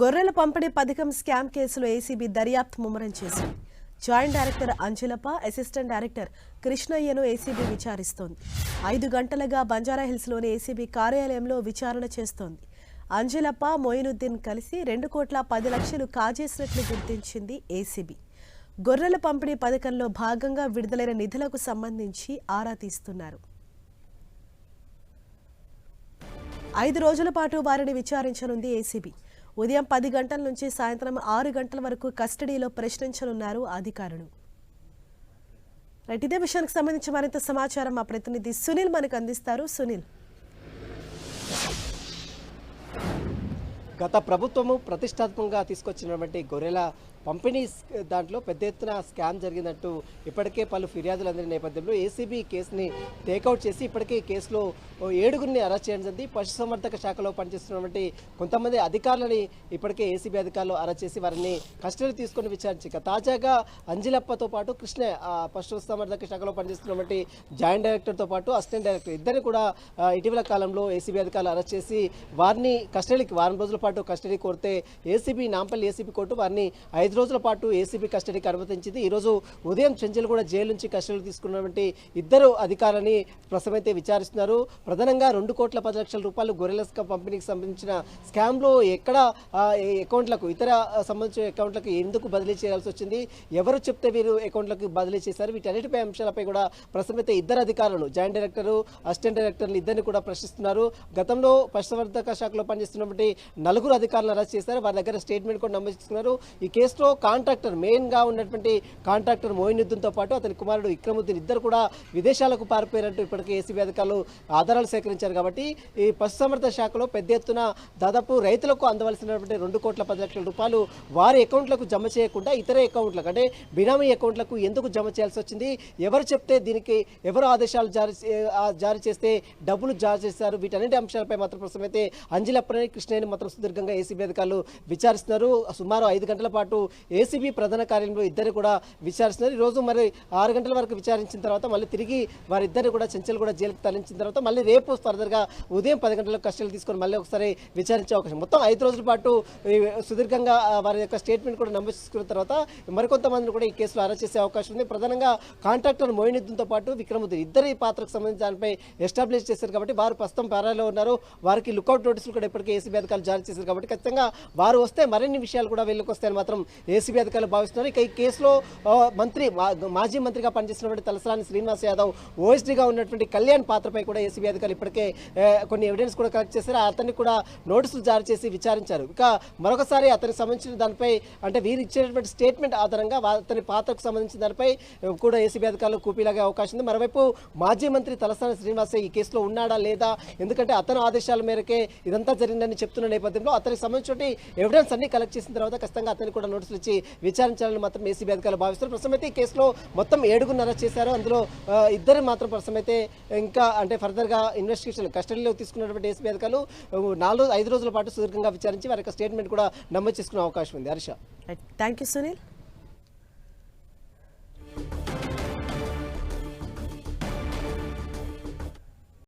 గొర్రెల పంపిణీ పథకం స్కామ్ కేసులో ఏసీబీ దర్యాప్తు ముమ్మరం చేసింది. Joint director Anjalappa assistant director కృష్ణయ్యను ACB విచారిస్తోంది. ఐదు గంటలుగా బంజారాహిల్స్లోని ఏసీబీ కార్యాలయంలో విచారణ చేస్తోంది. అంజలప్ప మొయినుద్దీన్ కలిసి రెండు కోట్ల పది లక్షలు కాజేసినట్లు గుర్తించింది ఏసీబీ. గొర్రెల పంపిణీ పథకంలో భాగంగా విడుదలైన నిధులకు సంబంధించి ఆరా తీస్తున్నారు. ఐదు రోజుల పాటు వారిని విచారించనుంది ఏసీబీ. ఉదయం పది గంటల నుంచి సాయంత్రం ఆరు గంటల వరకు కస్టడీలో ప్రశ్నించనున్నారు అధికారులు. రైట్ ఇదే విషయానికి సంబంధించి మరింత సమాచారం మా ప్రతినిధి సునీల్ మనకు అందిస్తారు. సునీల్. గత ప్రభుత్వము ప్రతిష్టాత్మకంగా తీసుకొచ్చినటువంటి గొర్రెల పంపిణీ దాంట్లో పెద్ద ఎత్తున స్కామ్ జరిగినట్టు ఇప్పటికే పలు ఫిర్యాదులు అందిన నేపథ్యంలో ఏసీబీ కేసుని టేకౌట్ చేసి ఇప్పటికే కేసులో ఏడుగురిని అరెస్ట్ చేయడం జరిగింది. పశుసంవర్ధక శాఖలో పనిచేస్తున్నటువంటి కొంతమంది అధికారులని ఇప్పటికే ఏసీబీ అధికారులు అరెస్ట్ చేసి వారిని కస్టడీ తీసుకుని విచారించారు. తాజాగా అంజిలప్పతో పాటు కృష్ణ పశుసంవర్ధక శాఖలో పనిచేస్తున్నటువంటి జాయింట్ డైరెక్టర్తో పాటు అసిస్టెంట్ డైరెక్టర్ ఇద్దరిని కూడా ఇటీవల కాలంలో ఏసీబీ అధికారులు అరెస్ట్ చేసి వారిని కస్టడీకి వారం రోజుల పాటు కస్టడీ కోరితే ఏసీబీ నాంపల్లి ఏసీబీ కోర్టు వారిని ఐదు రోజుల పాటు ఏసీబీ కస్టడీకి అనుమతించింది. ఈరోజు ఉదయం చెంచల్గూడ జైలు నుంచి కస్టడీకి తీసుకున్నటువంటి ఇద్దరు అధికారులని ప్రస్తుతమైతే విచారిస్తున్నారు. ప్రధానంగా రెండు కోట్ల పది లక్షల రూపాయలు గొర్రెలస్కా పంపిణీకి సంబంధించిన స్కామ్లో ఎక్కడ అకౌంట్లకు ఇతర సంబంధించిన అకౌంట్లకు ఎందుకు బదిలీ చేయాల్సి వచ్చింది? ఎవరు చెప్తే వీరు అకౌంట్లకు బదిలీ చేశారు? వీటన్నిటిపై అంశాలపై కూడా ప్రస్తుతమైతే ఇద్దరు అధికారులను జాయింట్ డైరెక్టర్ అసిస్టెంట్ డైరెక్టర్లు ఇద్దరిని కూడా ప్రశ్నిస్తున్నారు. గతంలో పశువర్ధక శాఖలో పనిచేస్తున్నటువంటి నలుగురు అధికారులు అరెస్ట్ చేశారు. వారి దగ్గర స్టేట్మెంట్ కూడా నమోదు చేసుకున్నారు. ఈ కేసులో కాంట్రాక్టర్ మెయిన్గా ఉన్నటువంటి కాంట్రాక్టర్ మోయినుద్దీన్తో పాటు అతని కుమారుడు విక్రముద్దీన్ ఇద్దరు కూడా విదేశాలకు పారిపోయారంటూ ఇప్పటికే ఏసీబీ అధికారులు ఆధారాలు సేకరించారు కాబట్టి ఈ పశుసంవర్ధక శాఖలో పెద్ద ఎత్తున దాదాపు రైతులకు అందవలసినటువంటి రెండు కోట్ల పది లక్షల రూపాయలు వారి అకౌంట్లకు జమ చేయకుండా ఇతర అకౌంట్లకు అంటే బినామీ అకౌంట్లకు ఎందుకు జమ చేయాల్సి వచ్చింది? ఎవరు చెప్తే దీనికి ఎవరు ఆదేశాలు జారీ జారీ చేస్తే డబ్బులు జారీ చేశారు? వీటన్నిటి అంశాలపై మాత్రం ప్రస్తుతం అయితే అంజలప్పని కృష్ణయ్యని మాత్రం సుదీర్ఘంగా ఏసీబీ అధికారులు విచారిస్తున్నారు. సుమారు ఐదు గంటల పాటు ఏసీబీ ప్రధాన కార్యాలయంలో ఇద్దరు కూడా విచారిస్తున్నారు. ఈ రోజు మరి ఆరు గంటల వరకు విచారించిన తర్వాత మళ్ళీ తిరిగి వారిద్దరిని కూడా చెంచల్ కూడా జైలుకు తరలించిన తర్వాత మళ్ళీ రేపు ఫర్దర్గా ఉదయం పది గంటలకు కష్టాలు తీసుకొని మళ్ళీ ఒకసారి విచారించే అవకాశం. మొత్తం ఐదు రోజుల పాటు సుదీర్ఘంగా వారి యొక్క స్టేట్మెంట్ కూడా నమోదు చేసుకున్న తర్వాత మరికొంతమందిని కూడా ఈ కేసులో అరెస్ట్ చేసే అవకాశం ఉంది. ప్రధానంగా కాంట్రాక్టర్ మోయినుద్దీన్తో పాటు విక్రముద్దీన్ ఇద్దరి పాత్రకు సంబంధించి దానిపై ఎస్టాబ్లిష్ చేశారు కాబట్టి వారు ప్రస్తుతం పారాలో ఉన్నారు. వారికి లుకౌట్ నోటీసులు కూడా ఇప్పటికే ఏసీబీ అధికారులు జారీ చేశారు కాబట్టి ఖచ్చితంగా వారు వస్తే మరిన్ని విషయాలు కూడా వెళ్ళకొస్తాయని మాత్రం ఏసీబీ అధికారులు భావిస్తున్నారు. ఇక ఈ కేసులో మంత్రి మా- మాజీ మంత్రిగా పనిచేసినటువంటి తలసాని శ్రీనివాస్ యాదవ్ ఓఎస్డీగా ఉన్నటువంటి కళ్యాణ్ పాత్రపై కూడా ఏసీబీ అధికారులు ఇప్పటికే కొన్ని ఎవిడెన్స్ కూడా కలెక్ట్ చేశారు. అతన్ని కూడా నోటీసులు జారీ చేసి విచారించారు. ఇక మరొకసారి అతనికి సంబంధించిన దానిపై అంటే వీరు ఇచ్చేటువంటి స్టేట్మెంట్ ఆధారంగా అతని పాత్రకు సంబంధించిన దానిపై కూడా ఏసీబీ అధికారులు కూపీలాగే అవకాశం ఉంది. మరోవైపు మాజీ మంత్రి తలసాని శ్రీనివాస్ ఈ కేసులో ఉన్నాడా లేదా? ఎందుకంటే అతని ఆదేశాల మేరకే ఇదంతా జరిగిందని చెప్తున్న నేపథ్యంలో అతనికి సంబంధించిన ఎవిడెన్స్ అన్ని కలెక్ట్ చేసిన తర్వాత ఖచ్చితంగా అతనికి కూడా నోటీసులు ఇచ్చి విచారించాలని మాత్రం ఏసీబీ అధికారులు భావిస్తారు ప్రస్తుతం అయితే ఈ కేసులో మొత్తం ఏడుగురు అరెస్ట్ చేశారు. అందులో ఇద్దరు మాత్రం ప్రస్తుతం అయితే ఇంకా అంటే ఫర్దర్గా ఇన్వెస్టిగేషన్ కస్టడీలో తీసుకున్నటువంటి ఏసీబీ అధికారులు నాలుగు ఐదు రోజుల పాటు సుదీర్ఘంగా విచారించి వారి యొక్క స్టేట్మెంట్ కూడా నమోదు చేసుకునే అవకాశం ఉంది. Harsha thank you Sunil